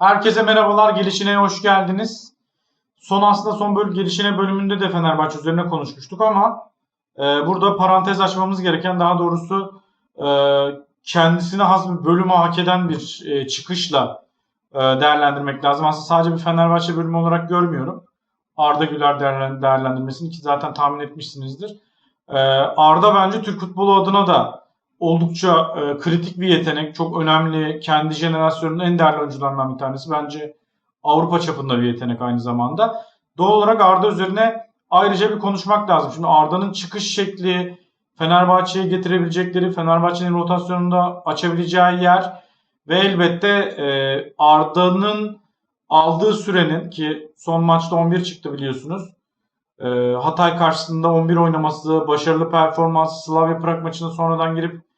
Herkese merhabalar. Gelişine hoş geldiniz. Son aslında son bölüm gelişine bölümünde de Fenerbahçe üzerine konuşmuştuk ama e, burada parantez açmamız gereken daha doğrusu e, kendisine has bir bölümü hak eden bir e, çıkışla e, değerlendirmek lazım. Aslında sadece bir Fenerbahçe bölümü olarak görmüyorum. Arda Güler değerlen- değerlendirmesini ki zaten tahmin etmişsinizdir. E, Arda bence Türk futbolu adına da oldukça e, kritik bir yetenek. Çok önemli. Kendi jenerasyonunun en değerli oyuncularından bir tanesi. Bence Avrupa çapında bir yetenek aynı zamanda. Doğal olarak Arda üzerine ayrıca bir konuşmak lazım. Şimdi Arda'nın çıkış şekli, Fenerbahçe'ye getirebilecekleri, Fenerbahçe'nin rotasyonunda açabileceği yer ve elbette e, Arda'nın aldığı sürenin ki son maçta 11 çıktı biliyorsunuz. E, Hatay karşısında 11 oynaması, başarılı performansı, Slavia Prag maçında sonradan girip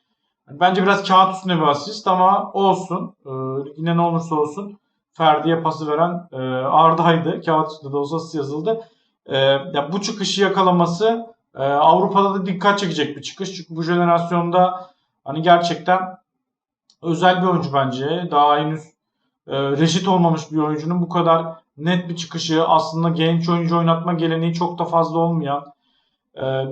bence biraz kağıt üstüne bir asist ama olsun. E, yine ne olursa olsun Ferdi'ye pası veren e, Arda'ydı. Kağıt üstünde de olsa asist yazıldı. E, ya bu çıkışı yakalaması e, Avrupa'da da dikkat çekecek bir çıkış. Çünkü bu jenerasyonda hani gerçekten özel bir oyuncu bence. Daha henüz e, reşit olmamış bir oyuncunun bu kadar net bir çıkışı aslında genç oyuncu oynatma geleneği çok da fazla olmayan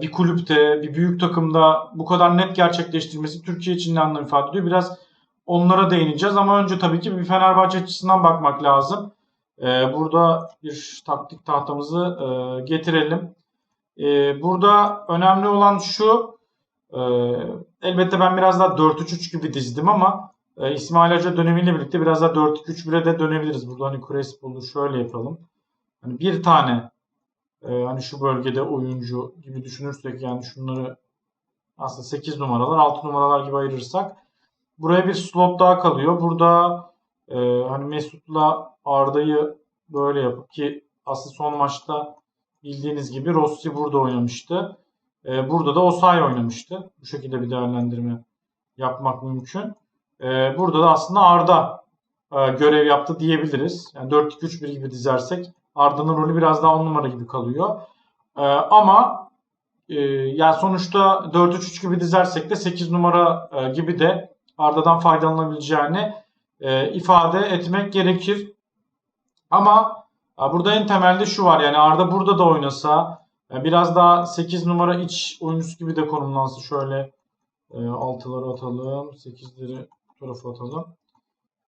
bir kulüpte, bir büyük takımda bu kadar net gerçekleştirmesi Türkiye için ne anlam ifade ediyor? Biraz onlara değineceğiz ama önce tabii ki bir Fenerbahçe açısından bakmak lazım. E, burada bir taktik tahtamızı e, getirelim. E, burada önemli olan şu, e, elbette ben biraz daha 4-3-3 gibi dizdim ama e, İsmail Hoca dönemiyle birlikte biraz daha 4-2-3-1'e de dönebiliriz. Burada hani Crespo'lu şöyle yapalım. Hani bir tane e, hani şu bölgede oyuncu gibi düşünürsek yani şunları aslında 8 numaralar 6 numaralar gibi ayırırsak buraya bir slot daha kalıyor. Burada e, hani Mesut'la Arda'yı böyle yapıp ki aslında son maçta bildiğiniz gibi Rossi burada oynamıştı. E, burada da Osayi oynamıştı. Bu şekilde bir değerlendirme yapmak mümkün. E, burada da aslında Arda e, görev yaptı diyebiliriz. Yani 4-2-3-1 gibi dizersek Arda'nın rolü biraz daha 10 numara gibi kalıyor. E, ama e, yani sonuçta 4-3-3 gibi dizersek de 8 numara e, gibi de Arda'dan faydalanabileceğini e, ifade etmek gerekir. Ama e, burada en temelde şu var yani Arda burada da oynasa e, biraz daha 8 numara iç oyuncusu gibi de konumlansa şöyle e, altıları atalım, 8'leri bu tarafa atalım.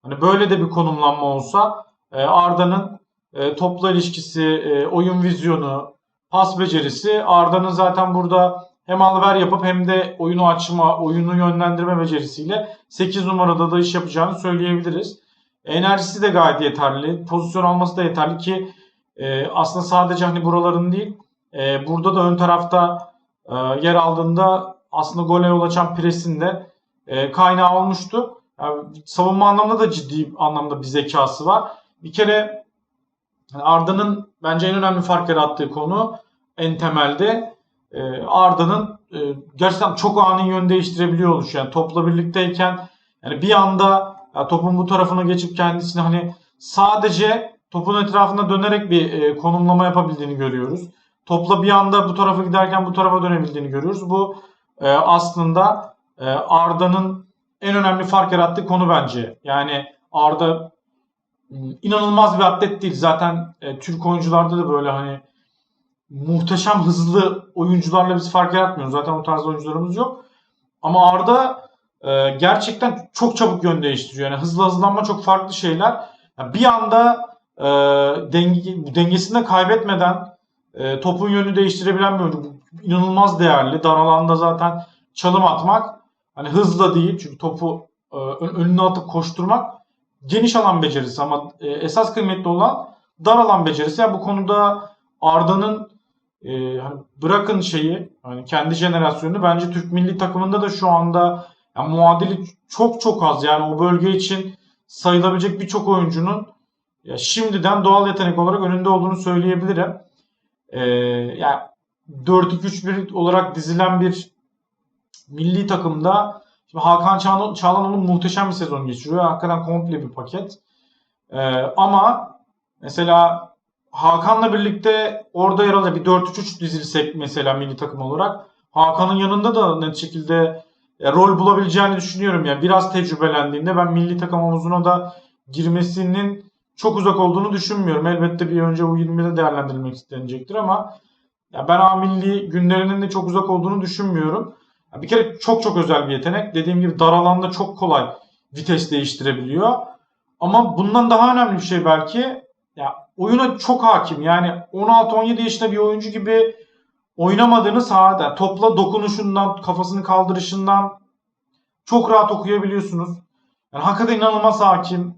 Hani böyle de bir konumlanma olsa e, Arda'nın e, topla ilişkisi, e, oyun vizyonu, pas becerisi Arda'nın zaten burada hem alver yapıp hem de oyunu açma, oyunu yönlendirme becerisiyle 8 numarada da iş yapacağını söyleyebiliriz. Enerjisi de gayet yeterli. Pozisyon alması da yeterli ki e, aslında sadece hani buraların değil e, burada da ön tarafta e, yer aldığında aslında gole yol açan presin e, kaynağı olmuştu. Yani savunma anlamında da ciddi anlamda bir zekası var. Bir kere Arda'nın bence en önemli fark yarattığı konu en temelde e, Arda'nın e, gerçekten çok ani yön değiştirebiliyor oluşu. Yani topla birlikteyken yani bir anda topun bu tarafına geçip kendisini hani sadece topun etrafında dönerek bir e, konumlama yapabildiğini görüyoruz. Topla bir anda bu tarafa giderken bu tarafa dönebildiğini görüyoruz. Bu e, aslında Arda'nın en önemli fark yarattığı konu bence. Yani Arda inanılmaz bir atlet değil. Zaten e, Türk oyuncularda da böyle hani muhteşem hızlı oyuncularla biz fark yaratmıyoruz. Zaten o tarz oyuncularımız yok. Ama Arda e, gerçekten çok çabuk yön değiştiriyor. Yani hızlı hızlanma çok farklı şeyler. Yani bir anda e, denge, dengesini de kaybetmeden e, topun yönünü değiştirebilen bir oyuncu. Bu inanılmaz değerli. Dar alanda zaten çalım atmak hani hızla değil çünkü topu e, ön- önüne atıp koşturmak geniş alan becerisi ama e, esas kıymetli olan dar alan becerisi. Yani bu konuda Arda'nın e, hani bırakın şeyi hani kendi jenerasyonunu bence Türk milli takımında da şu anda yani muadili çok çok az. Yani o bölge için sayılabilecek birçok oyuncunun ya şimdiden doğal yetenek olarak önünde olduğunu söyleyebilirim. Ee, yani 4-2-3-1 olarak dizilen bir milli takımda şimdi Hakan Çağlan- Çağlanoğlu muhteşem bir sezon geçiriyor. Hakikaten komple bir paket. Ee, ama mesela Hakan'la birlikte orada yer alacak bir 4-3-3 dizilsek mesela milli takım olarak Hakan'ın yanında da net şekilde e, rol bulabileceğini düşünüyorum. Yani biraz tecrübelendiğinde ben milli takım havuzuna da girmesinin çok uzak olduğunu düşünmüyorum. Elbette bir önce U20'de değerlendirilmek istenecektir ama ya ben A milli günlerinin de çok uzak olduğunu düşünmüyorum. Bir kere çok çok özel bir yetenek. Dediğim gibi dar alanda çok kolay vites değiştirebiliyor. Ama bundan daha önemli bir şey belki ya oyuna çok hakim. Yani 16-17 yaşında bir oyuncu gibi oynamadığını sahada topla dokunuşundan, kafasını kaldırışından çok rahat okuyabiliyorsunuz. Yani hakikaten inanılmaz hakim.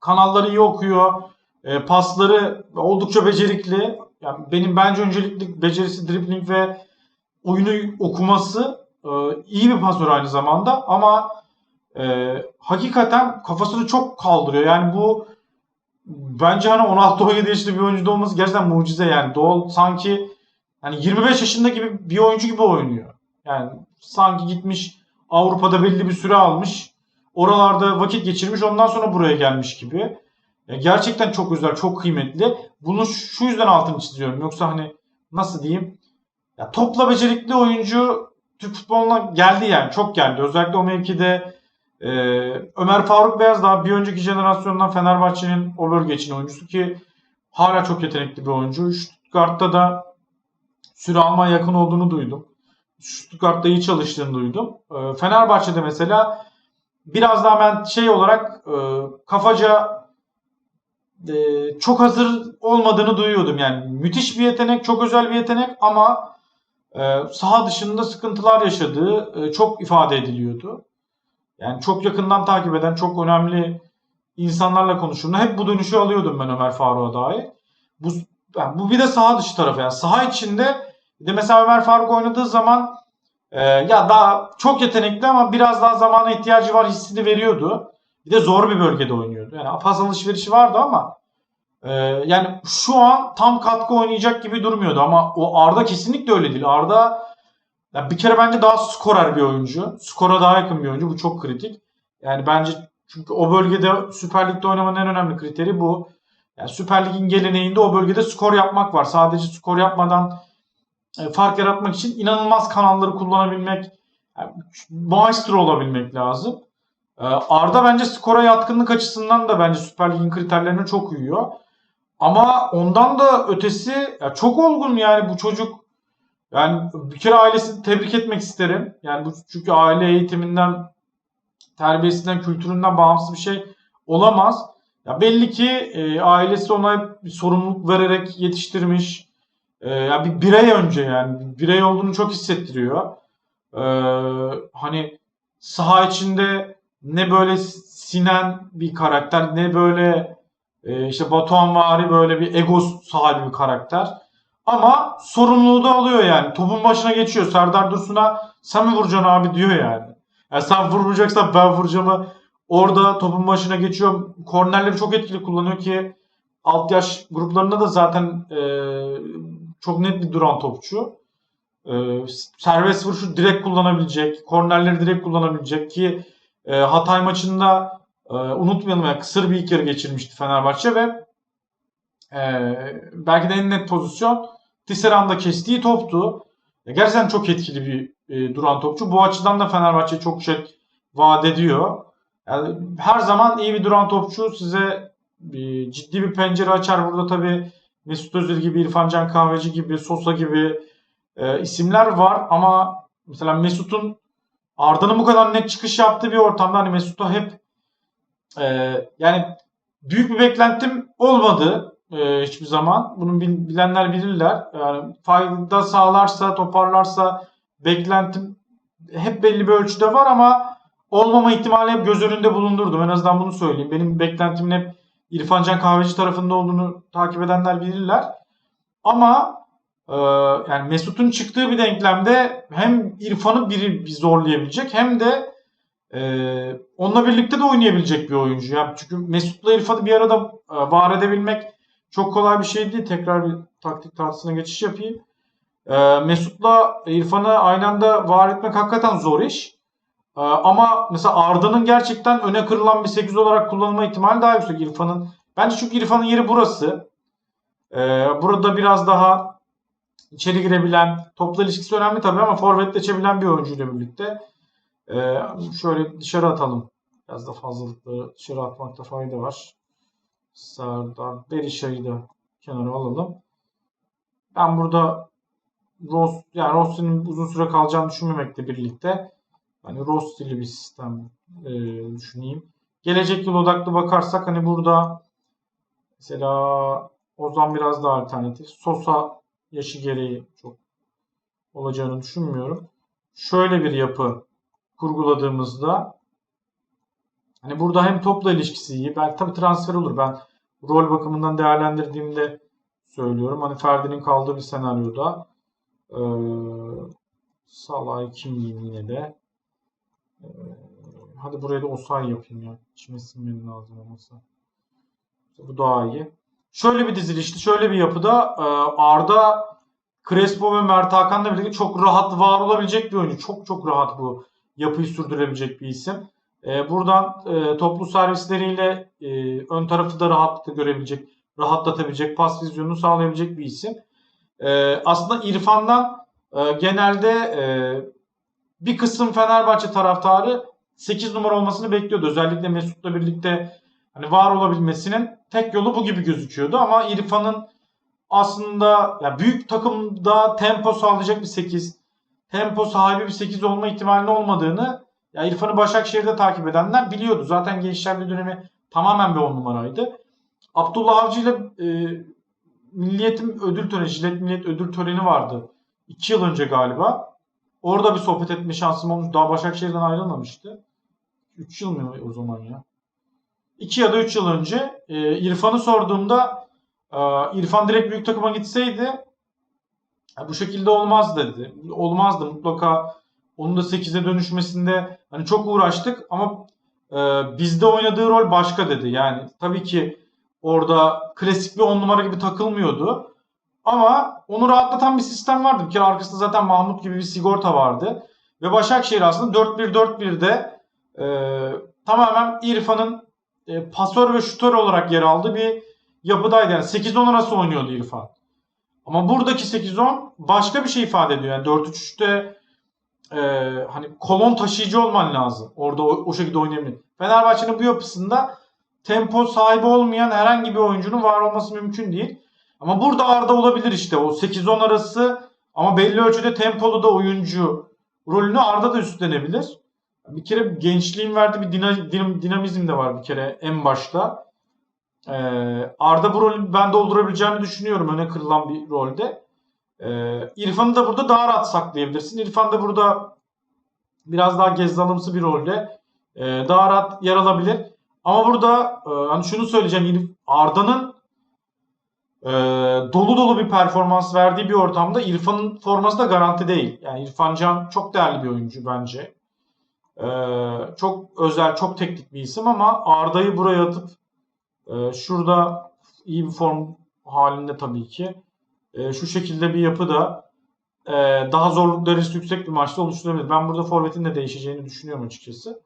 Kanalları iyi okuyor. E, pasları oldukça becerikli. Yani benim bence öncelikli becerisi dribbling ve oyunu okuması e, iyi bir pasör aynı zamanda ama e, hakikaten kafasını çok kaldırıyor. Yani bu bence hani 16-17 yaşında bir oyuncuda olması gerçekten mucize yani. Doğal sanki hani 25 yaşında gibi bir oyuncu gibi oynuyor. Yani sanki gitmiş Avrupa'da belli bir süre almış. Oralarda vakit geçirmiş ondan sonra buraya gelmiş gibi. Ya gerçekten çok özel, çok kıymetli. Bunu şu yüzden altını çiziyorum. Yoksa hani nasıl diyeyim? Ya topla becerikli oyuncu Türk futboluna geldi yani. Çok geldi. Özellikle o mevkide e, Ömer Faruk Beyaz daha bir önceki jenerasyondan Fenerbahçe'nin o bölge için oyuncusu ki hala çok yetenekli bir oyuncu. Stuttgart'ta da süre almaya yakın olduğunu duydum. Stuttgart'ta iyi çalıştığını duydum. E, Fenerbahçe'de mesela biraz daha ben şey olarak e, kafaca e, çok hazır olmadığını duyuyordum. Yani müthiş bir yetenek, çok özel bir yetenek ama saha dışında sıkıntılar yaşadığı e, çok ifade ediliyordu. Yani çok yakından takip eden, çok önemli insanlarla konuştuğumda hep bu dönüşü alıyordum ben Ömer Faruk'a dair. Bu, yani bu bir de saha dışı tarafı. Yani saha içinde de mesela Ömer Faruk oynadığı zaman e, ya daha çok yetenekli ama biraz daha zamana ihtiyacı var hissini veriyordu. Bir de zor bir bölgede oynuyordu. Yani pas alışverişi vardı ama e, yani şu an tam katkı oynayacak gibi durmuyordu ama o Arda kesinlikle öyle değil. Arda ya bir kere bence daha skorer bir oyuncu. Skora daha yakın bir oyuncu. Bu çok kritik. Yani bence çünkü o bölgede Süper Lig'de oynamanın en önemli kriteri bu. Yani Süper Lig'in geleneğinde o bölgede skor yapmak var. Sadece skor yapmadan e, fark yaratmak için inanılmaz kanalları kullanabilmek, yani maestro olabilmek lazım. E, Arda bence skora yatkınlık açısından da bence Süper Lig'in kriterlerine çok uyuyor. Ama ondan da ötesi ya çok olgun yani bu çocuk yani bir kere ailesini tebrik etmek isterim. Yani bu çünkü aile eğitiminden, terbiyesinden, kültüründen bağımsız bir şey olamaz. Ya belli ki e, ailesi ona bir sorumluluk vererek yetiştirmiş. E, ya bir birey önce yani bir birey olduğunu çok hissettiriyor. E, hani saha içinde ne böyle sinen bir karakter ne böyle e, işte Batuhan vari böyle bir ego sahibi bir karakter. Ama sorumluluğu da alıyor yani. Topun başına geçiyor. Serdar Dursun'a sen mi vuracaksın abi diyor yani. yani sen vurmayacaksan ben vuracağımı orada topun başına geçiyor. Kornerleri çok etkili kullanıyor ki alt yaş gruplarında da zaten e, çok net bir duran topçu. E, serbest vuruşu direkt kullanabilecek. Kornerleri direkt kullanabilecek ki e, Hatay maçında e, unutmayalım ya kısır bir ilk yarı geçirmişti Fenerbahçe ve e, belki de en net pozisyon Tisserand'da kestiği toptu. E, gerçekten çok etkili bir e, duran topçu. Bu açıdan da Fenerbahçe çok şey vaat ediyor. Yani her zaman iyi bir duran topçu size e, ciddi bir pencere açar. Burada tabii Mesut Özil gibi, İrfan Can Kahveci gibi, Sosa gibi e, isimler var ama mesela Mesut'un Arda'nın bu kadar net çıkış yaptığı bir ortamda hani Mesut'a hep e, yani büyük bir beklentim olmadı e, hiçbir zaman. Bunu bilenler bilirler. Yani fayda sağlarsa, toparlarsa beklentim hep belli bir ölçüde var ama olmama ihtimali hep göz önünde bulundurdum. En azından bunu söyleyeyim. Benim beklentimin hep İrfan Can Kahveci tarafında olduğunu takip edenler bilirler. Ama e, yani Mesut'un çıktığı bir denklemde hem İrfan'ı biri bir zorlayabilecek hem de e, onunla birlikte de oynayabilecek bir oyuncu. Yani çünkü Mesut'la İrfan'ı bir arada e, var edebilmek çok kolay bir şey değil. Tekrar bir taktik tahtasına geçiş yapayım. Ee, Mesut'la İrfan'ı aynı anda var etmek hakikaten zor iş. Ee, ama mesela Arda'nın gerçekten öne kırılan bir 8 olarak kullanılma ihtimali daha yüksek İrfan'ın. Bence çünkü İrfan'ın yeri burası. Ee, burada biraz daha içeri girebilen, topla ilişkisi önemli tabii ama forvetleşebilen bir oyuncuyla birlikte. Ee, şöyle dışarı atalım. Biraz da fazlalıkları dışarı atmakta fayda var. Serdar Berisha'yı da kenara alalım. Ben burada Ross, yani Rossi'nin uzun süre kalacağını düşünmemekle birlikte hani Rossi'li bir sistem e, düşüneyim. Gelecek yıl odaklı bakarsak hani burada mesela Ozan biraz daha alternatif. Sosa yaşı gereği çok olacağını düşünmüyorum. Şöyle bir yapı kurguladığımızda hani burada hem topla ilişkisi iyi. Belki tabii transfer olur. Ben rol bakımından değerlendirdiğimde söylüyorum. Hani Ferdi'nin kaldığı bir senaryoda ee, Salah'ı kim yine de. Ee, hadi buraya da Osay yapayım ya. İçime sinmenin lazım olmasa. Bu daha iyi. Şöyle bir dizilişti, şöyle bir yapıda e, Arda, Crespo ve Mert Hakan'la birlikte çok rahat var olabilecek bir oyuncu. Çok çok rahat bu yapıyı sürdürebilecek bir isim. E, buradan e, toplu servisleriyle e, ön tarafı da rahatlıkla görebilecek, rahatlatabilecek, pas vizyonunu sağlayabilecek bir isim. E, aslında İrfan'dan e, genelde e, bir kısım Fenerbahçe taraftarı 8 numara olmasını bekliyordu. Özellikle Mesut'la birlikte hani var olabilmesinin tek yolu bu gibi gözüküyordu ama İrfan'ın aslında ya büyük takımda tempo sağlayacak bir 8, tempo sahibi bir 8 olma ihtimalinin olmadığını ya İrfan'ı Başakşehir'de takip edenler biliyordu. Zaten gençlerle dönemi tamamen bir 10 numaraydı. Abdullah Avcı ile e, Milliyetin ödül töreni, Jilet Milliyet ödül töreni vardı. 2 yıl önce galiba. Orada bir sohbet etme şansım olmuş. Daha Başakşehir'den ayrılmamıştı. 3 yıl mı o zaman ya? 2 ya da 3 yıl önce e, İrfan'ı sorduğumda e, İrfan direkt büyük takıma gitseydi bu şekilde olmaz dedi. Olmazdı mutlaka onun da 8'e dönüşmesinde hani çok uğraştık ama e, bizde oynadığı rol başka dedi. Yani tabii ki orada klasik bir 10 numara gibi takılmıyordu. Ama onu rahatlatan bir sistem vardı. Bir kere arkasında zaten Mahmut gibi bir sigorta vardı. Ve Başakşehir aslında 4-1-4-1'de e, tamamen İrfan'ın e, pasör ve şutör olarak yer aldığı bir yapıdaydı. Yani 8-10 arası oynuyordu İrfan. Ama buradaki 8-10 başka bir şey ifade ediyor. Yani 4-3-3'te e, hani kolon taşıyıcı olman lazım. Orada o, o şekilde oynayabilir. Fenerbahçe'nin bu yapısında tempo sahibi olmayan herhangi bir oyuncunun var olması mümkün değil. Ama burada Arda olabilir işte. O 8-10 arası ama belli ölçüde tempolu da oyuncu rolünü Arda da üstlenebilir. Bir kere gençliğin verdiği bir dinam, dinamizm de var bir kere en başta. Ee, Arda bu rolü ben doldurabileceğini düşünüyorum öne kırılan bir rolde. Ee, İrfan'ı da burada daha rahat saklayabilirsin. İrfan da burada biraz daha gezzalımsı bir rolde e, daha rahat yer alabilir. Ama burada e, hani şunu söyleyeceğim. Arda'nın e, dolu dolu bir performans verdiği bir ortamda İrfan'ın forması da garanti değil. Yani İrfan Can çok değerli bir oyuncu bence. E, çok özel, çok teknik bir isim ama Arda'yı buraya atıp e, şurada iyi bir form halinde tabii ki e, şu şekilde bir yapı da e, daha zorluk risk yüksek bir maçta oluşturabilir. Ben burada forvetin de değişeceğini düşünüyorum açıkçası.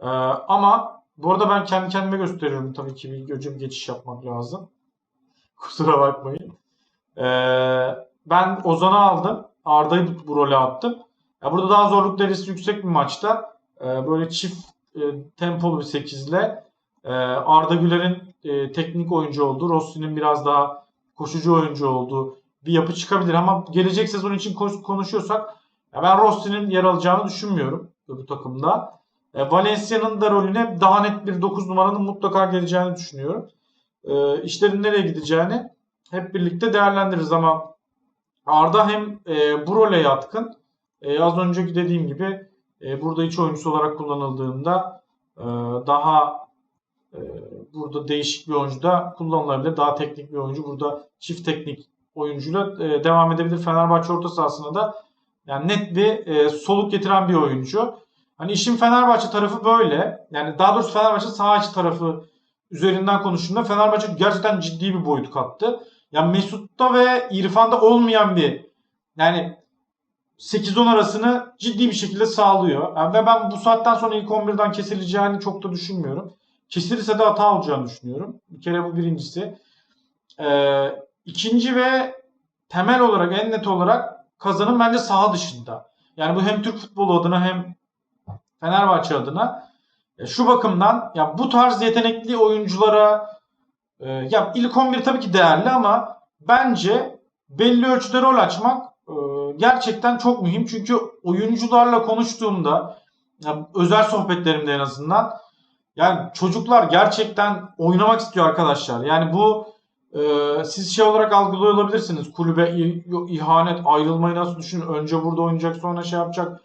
E, ama bu arada ben kendi kendime gösteriyorum tabii ki bir önce geçiş yapmak lazım. Kusura bakmayın. Ee, ben Ozan'ı aldım. Arda'yı bu role attım. Ya burada daha zorluk derecesi yüksek bir maçta e, böyle çift e, tempolu bir 8 ile e, Arda Güler'in e, teknik oyuncu olduğu, Rossi'nin biraz daha koşucu oyuncu olduğu bir yapı çıkabilir. Ama gelecek sezon için konuşuyorsak ben Rossi'nin yer alacağını düşünmüyorum bu takımda. E, Valencia'nın da rolüne daha net bir 9 numaranın mutlaka geleceğini düşünüyorum. E, işlerin nereye gideceğini hep birlikte değerlendiririz ama Arda hem e, bu role yatkın az önceki dediğim gibi burada iç oyuncusu olarak kullanıldığında daha burada değişik bir oyuncu da kullanılabilir. Daha teknik bir oyuncu. Burada çift teknik oyuncuyla e, devam edebilir. Fenerbahçe orta sahasında da yani net bir e, soluk getiren bir oyuncu. Hani işin Fenerbahçe tarafı böyle. Yani daha doğrusu Fenerbahçe sağ içi tarafı üzerinden konuştuğumda Fenerbahçe gerçekten ciddi bir boyut kattı. Yani Mesut'ta ve İrfan'da olmayan bir yani 8-10 arasını ciddi bir şekilde sağlıyor. Yani ve ben bu saatten sonra ilk 11'den kesileceğini çok da düşünmüyorum. Kesilirse de hata olacağını düşünüyorum. Bir kere bu birincisi. Ee, ikinci ve temel olarak en net olarak kazanım bence saha dışında. Yani bu hem Türk futbolu adına hem Fenerbahçe adına. Şu bakımdan ya bu tarz yetenekli oyunculara e, ya ilk 11 tabii ki değerli ama bence belli ölçüde rol açmak e, gerçekten çok mühim. Çünkü oyuncularla konuştuğumda özel sohbetlerimde en azından yani çocuklar gerçekten oynamak istiyor arkadaşlar. Yani bu e, siz şey olarak algılıyor olabilirsiniz. Kulübe ihanet, ayrılmayı nasıl düşünün? Önce burada oynayacak, sonra şey yapacak.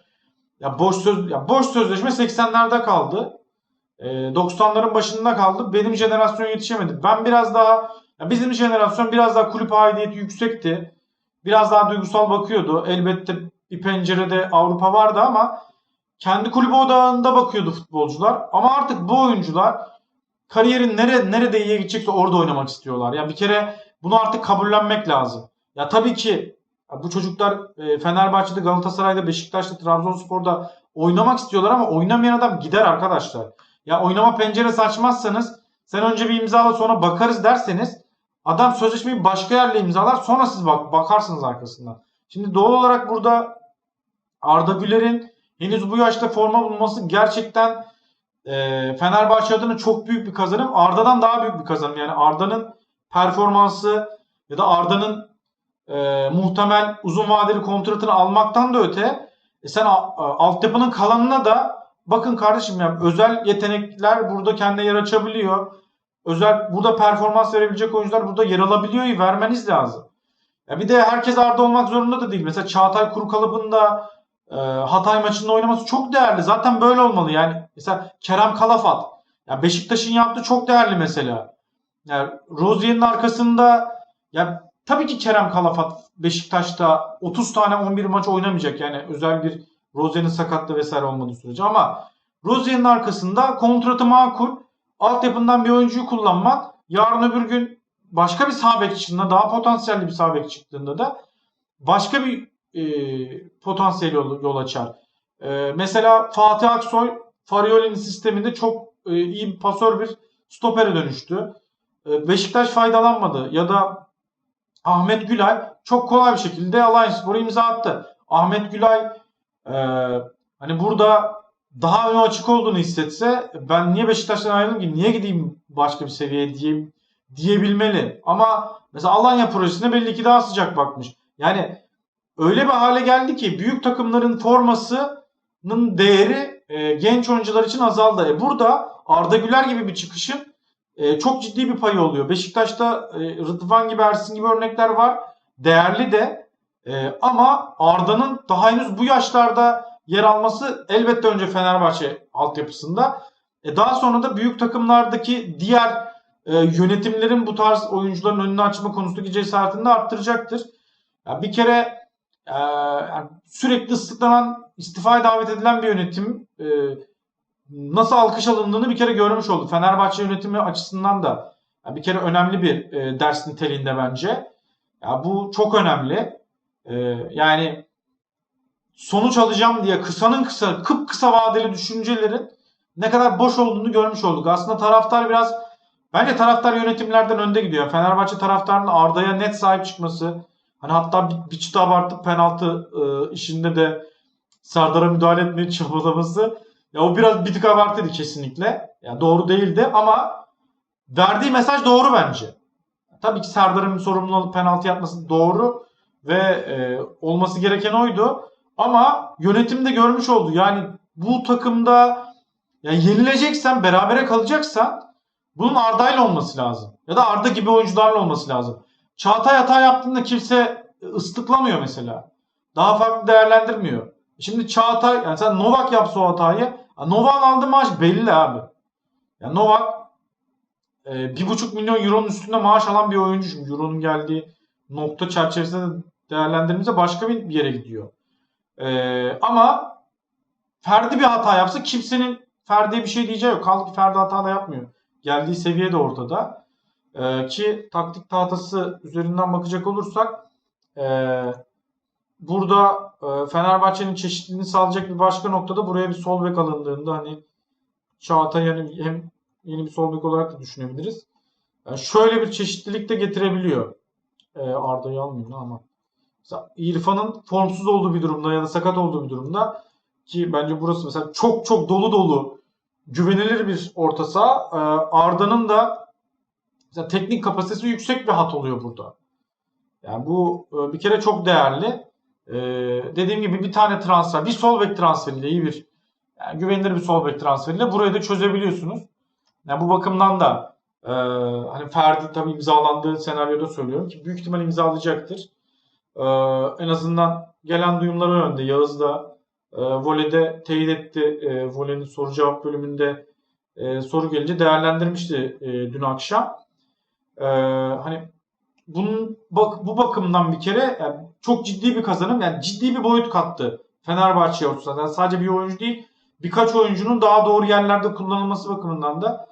Ya boş söz ya boş sözleşme 80'lerde kaldı. E, 90'ların başında kaldı. Benim jenerasyon yetişemedi. Ben biraz daha ya bizim jenerasyon biraz daha kulüp aidiyeti yüksekti. Biraz daha duygusal bakıyordu. Elbette bir pencerede Avrupa vardı ama kendi kulübü odağında bakıyordu futbolcular. Ama artık bu oyuncular kariyerin nere, nerede iyiye gidecekse orada oynamak istiyorlar. Ya bir kere bunu artık kabullenmek lazım. Ya tabii ki ya bu çocuklar e, Fenerbahçe'de, Galatasaray'da, Beşiktaş'ta, Trabzonspor'da oynamak istiyorlar ama oynamayan adam gider arkadaşlar. Ya oynama penceresi açmazsanız sen önce bir imzala sonra bakarız derseniz adam sözleşmeyi başka yerle imzalar sonra siz bak bakarsınız arkasından. Şimdi doğal olarak burada Arda Güler'in henüz bu yaşta forma bulması gerçekten e, Fenerbahçe adına çok büyük bir kazanım. Arda'dan daha büyük bir kazanım. Yani Arda'nın performansı ya da Arda'nın e, muhtemel uzun vadeli kontratını almaktan da öte e, sen a- a- altyapının kalanına da bakın kardeşim ya özel yetenekler burada kendine yer açabiliyor. Özel burada performans verebilecek oyuncular burada yer alabiliyor. Vermeniz lazım. Ya bir de herkes Arda olmak zorunda da değil. Mesela Çağatay Kuru kalıbında e, Hatay maçında oynaması çok değerli. Zaten böyle olmalı. Yani mesela Kerem Kalafat. Ya Beşiktaş'ın yaptığı çok değerli mesela. Yani Rozier'in arkasında ya tabii ki Kerem Kalafat Beşiktaş'ta 30 tane 11 maç oynamayacak. Yani özel bir Rozier'in sakatlığı vesaire olmadığı sürece ama Rozier'in arkasında kontratı makul. Altyapından bir oyuncuyu kullanmak yarın öbür gün başka bir sağ bek çıktığında daha potansiyelli bir sağ bek çıktığında da başka bir e, potansiyel yol, yol açar. E, mesela Fatih Aksoy Farioli'nin sisteminde çok e, iyi bir pasör bir stopere dönüştü. E, Beşiktaş faydalanmadı ya da Ahmet Gülay çok kolay bir şekilde Alliancespor'a imza attı. Ahmet Gülay e, hani burada daha önü açık olduğunu hissetse ben niye Beşiktaş'tan ayrıldım ki niye gideyim başka bir seviyeye diyeyim diyebilmeli. Ama mesela Alanya projesine belli ki daha sıcak bakmış. Yani öyle bir hale geldi ki büyük takımların formasının değeri e, genç oyuncular için azaldı. E, burada Arda Güler gibi bir çıkışın e, çok ciddi bir payı oluyor. Beşiktaş'ta e, Rıdvan gibi Ersin gibi örnekler var. Değerli de e, ama Arda'nın daha henüz bu yaşlarda yer alması elbette önce Fenerbahçe altyapısında. E, daha sonra da büyük takımlardaki diğer e, yönetimlerin bu tarz oyuncuların önünü açma konusundaki cesaretini de arttıracaktır. Ya bir kere e, yani sürekli ıslıklanan, istifaya davet edilen bir yönetim e, nasıl alkış alındığını bir kere görmüş oldu. Fenerbahçe yönetimi açısından da ya bir kere önemli bir e, ders niteliğinde bence. Ya bu çok önemli. E, yani sonuç alacağım diye kısanın kısa, kıpkısa vadeli düşüncelerin ne kadar boş olduğunu görmüş olduk. Aslında taraftar biraz bence taraftar yönetimlerden önde gidiyor. Fenerbahçe taraftarının Arda'ya net sahip çıkması, hani hatta bir, bir çıta abartıp penaltı e, işinde de Serdar'a müdahale etmeye çabalaması ya o biraz bir tık abartıydı kesinlikle. Yani doğru değildi ama verdiği mesaj doğru bence. Tabii ki Serdar'ın sorumlu olup penaltı yapması doğru ve e, olması gereken oydu. Ama yönetim de görmüş oldu. Yani bu takımda yani yenileceksen, berabere kalacaksan bunun Arda'yla olması lazım. Ya da Arda gibi oyuncularla olması lazım. Çağatay hata yaptığında kimse ıslıklamıyor mesela. Daha farklı değerlendirmiyor. Şimdi Çağatay, yani sen Novak yapsa o hatayı, Novak'ın aldığı maaş belli abi. Yani Novak e, bir buçuk milyon euronun üstünde maaş alan bir oyuncu. Şimdi euronun geldiği nokta çerçevesinde değerlendirdiğimizde başka bir yere gidiyor. Ee, ama Ferdi bir hata yapsa kimsenin Ferdi'ye bir şey diyeceği yok. Kaldı ki Ferdi hata da yapmıyor. Geldiği seviye de ortada. Ee, ki taktik tahtası üzerinden bakacak olursak e, burada e, Fenerbahçe'nin çeşitliliğini sağlayacak bir başka noktada buraya bir sol bek alındığında hani Çağatay yani hem yeni bir sol bek olarak da düşünebiliriz. Yani şöyle bir çeşitlilik de getirebiliyor. E, Arda'yı almıyor ama. Mesela İrfan'ın formsuz olduğu bir durumda ya da sakat olduğu bir durumda ki bence burası mesela çok çok dolu dolu güvenilir bir orta saha. Ee, Arda'nın da mesela teknik kapasitesi yüksek bir hat oluyor burada. Yani bu e, bir kere çok değerli. E, dediğim gibi bir tane transfer, bir sol bek transferiyle iyi bir yani güvenilir bir sol bek transferiyle burayı da çözebiliyorsunuz. Yani bu bakımdan da e, hani Ferdi tabii imzalandığı senaryoda söylüyorum ki büyük ihtimal imzalayacaktır. E, en azından gelen duyumlar o yönde. Yağız da e, voleyde teyit etti. E, volenin soru cevap bölümünde e, soru gelince değerlendirmişti e, dün akşam. E, hani bunun bak bu bakımdan bir kere yani çok ciddi bir kazanım yani ciddi bir boyut kattı Fenerbahçe'ye ortasında. Yani sadece bir oyuncu değil birkaç oyuncunun daha doğru yerlerde kullanılması bakımından da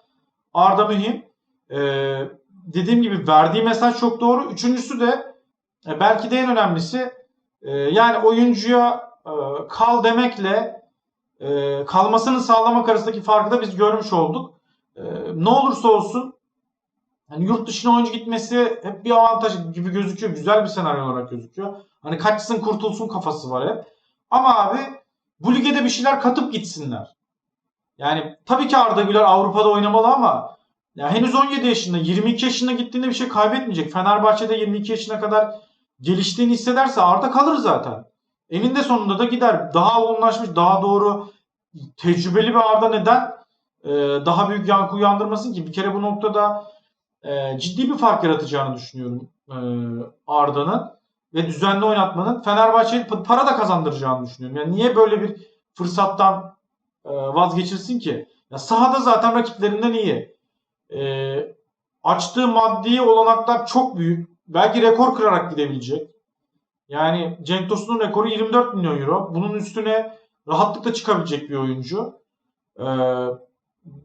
Arda mühim. E, dediğim gibi verdiği mesaj çok doğru. Üçüncüsü de e, belki de en önemlisi e, yani oyuncuya e, kal demekle e, kalmasını sağlamak arasındaki farkı da biz görmüş olduk. Ne olursa olsun hani yurt dışına oyuncu gitmesi hep bir avantaj gibi gözüküyor. Güzel bir senaryo olarak gözüküyor. Hani kaçsın kurtulsun kafası var hep. Ama abi bu lige de bir şeyler katıp gitsinler. Yani tabii ki Arda Güler Avrupa'da oynamalı ama ya henüz 17 yaşında, 22 yaşında gittiğinde bir şey kaybetmeyecek. Fenerbahçe'de 22 yaşına kadar geliştiğini hissederse Arda kalır zaten. Eninde sonunda da gider. Daha olgunlaşmış, daha doğru tecrübeli bir Arda neden e, daha büyük yankı uyandırmasın ki? Bir kere bu noktada e, ciddi bir fark yaratacağını düşünüyorum e, Arda'nın ve düzenli oynatmanın Fenerbahçe'ye para da kazandıracağını düşünüyorum. Yani niye böyle bir fırsattan e, vazgeçilsin ki? Ya sahada zaten rakiplerinden iyi. E, açtığı maddi olanaklar çok büyük. Belki rekor kırarak gidebilecek. Yani Cenk Tosun'un rekoru 24 milyon euro. Bunun üstüne rahatlıkla çıkabilecek bir oyuncu. Ee,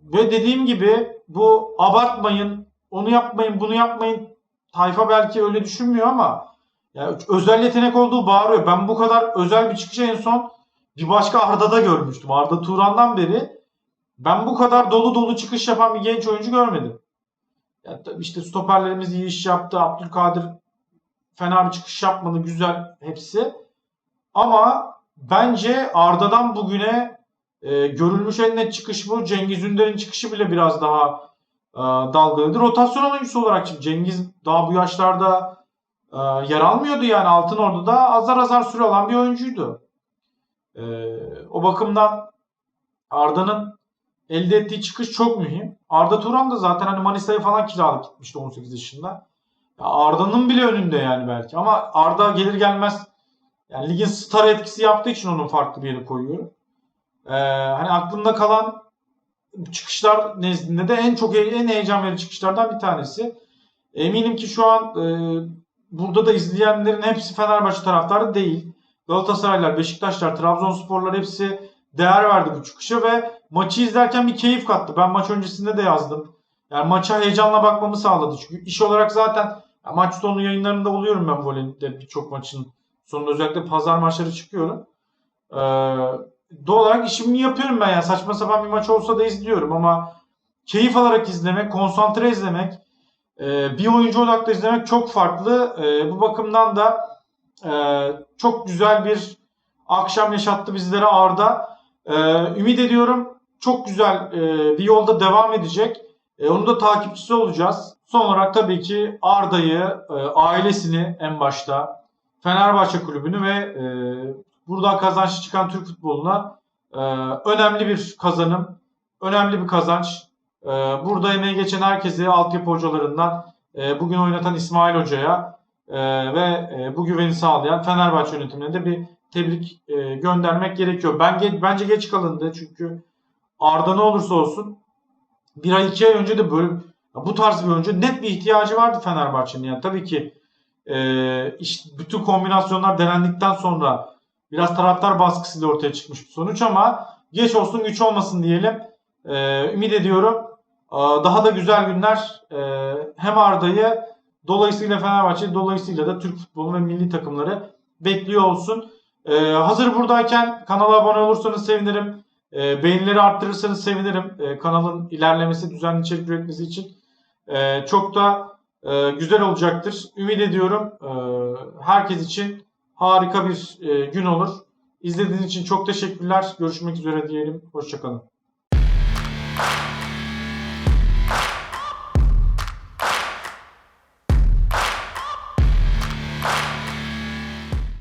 ve dediğim gibi bu abartmayın, onu yapmayın, bunu yapmayın. Tayfa belki öyle düşünmüyor ama yani özel yetenek olduğu bağırıyor. Ben bu kadar özel bir çıkışı en son bir başka Arda'da görmüştüm. Arda Turan'dan beri ben bu kadar dolu dolu çıkış yapan bir genç oyuncu görmedim. Yani işte stoperlerimiz iyi iş yaptı. Abdülkadir fena bir çıkış yapmadı. Güzel hepsi. Ama bence Arda'dan bugüne e, görülmüş en net çıkış bu. Cengiz Ünder'in çıkışı bile biraz daha dalgalıydı. Rotasyon oyuncusu olarak şimdi Cengiz daha bu yaşlarda e, yer almıyordu yani Altın Ordu'da azar azar süre alan bir oyuncuydu. E, o bakımdan Arda'nın elde ettiği çıkış çok mühim. Arda Turan da zaten hani Manisa'ya falan kiralık gitmişti 18 yaşında. Ya Arda'nın bile önünde yani belki. Ama Arda gelir gelmez yani ligin star etkisi yaptığı için onu farklı bir yere koyuyorum. Ee, hani aklımda kalan çıkışlar nezdinde de en çok en heyecan verici çıkışlardan bir tanesi. Eminim ki şu an e, burada da izleyenlerin hepsi Fenerbahçe taraftarı değil. Galatasaraylar, Beşiktaşlar, Trabzonsporlar hepsi değer verdi bu çıkışa ve maçı izlerken bir keyif kattı. Ben maç öncesinde de yazdım. Yani maça heyecanla bakmamı sağladı. Çünkü iş olarak zaten maç sonu yayınlarında oluyorum ben voleyde birçok maçın sonunda özellikle pazar maçları çıkıyorum. Ee, doğal olarak işimi yapıyorum ben yani saçma sapan bir maç olsa da izliyorum ama keyif alarak izlemek, konsantre izlemek, e, bir oyuncu odaklı izlemek çok farklı. E, bu bakımdan da e, çok güzel bir akşam yaşattı bizlere Arda. Ümit ediyorum çok güzel bir yolda devam edecek. Onun da takipçisi olacağız. Son olarak tabii ki Arda'yı, ailesini en başta, Fenerbahçe kulübünü ve buradan kazançlı çıkan Türk futboluna e, önemli bir kazanım, önemli bir kazanç. E, burada emeği geçen herkese, altyapı hocalarından, e, bugün oynatan İsmail Hoca'ya e, ve e, bu güveni sağlayan Fenerbahçe yönetimine de bir tebrik e, göndermek gerekiyor. Ben ge- bence geç kalındı çünkü Arda ne olursa olsun bir ay iki ay önce de böyle bu tarz bir oyuncu net bir ihtiyacı vardı Fenerbahçe'nin. Yani tabii ki e, işte bütün kombinasyonlar denendikten sonra biraz taraftar baskısıyla ortaya çıkmış bir sonuç ama geç olsun güç olmasın diyelim. E, ümit ediyorum e, daha da güzel günler e, hem Arda'yı dolayısıyla Fenerbahçe dolayısıyla da Türk futbolu ve milli takımları bekliyor olsun. E, hazır buradayken kanala abone olursanız sevinirim. Beğenileri arttırırsanız sevinirim. Kanalın ilerlemesi, düzenli içerik üretmesi için çok da e, güzel olacaktır. Ümit ediyorum e, herkes için harika bir e, gün olur. İzlediğiniz için çok teşekkürler. Görüşmek üzere diyelim. Hoşçakalın.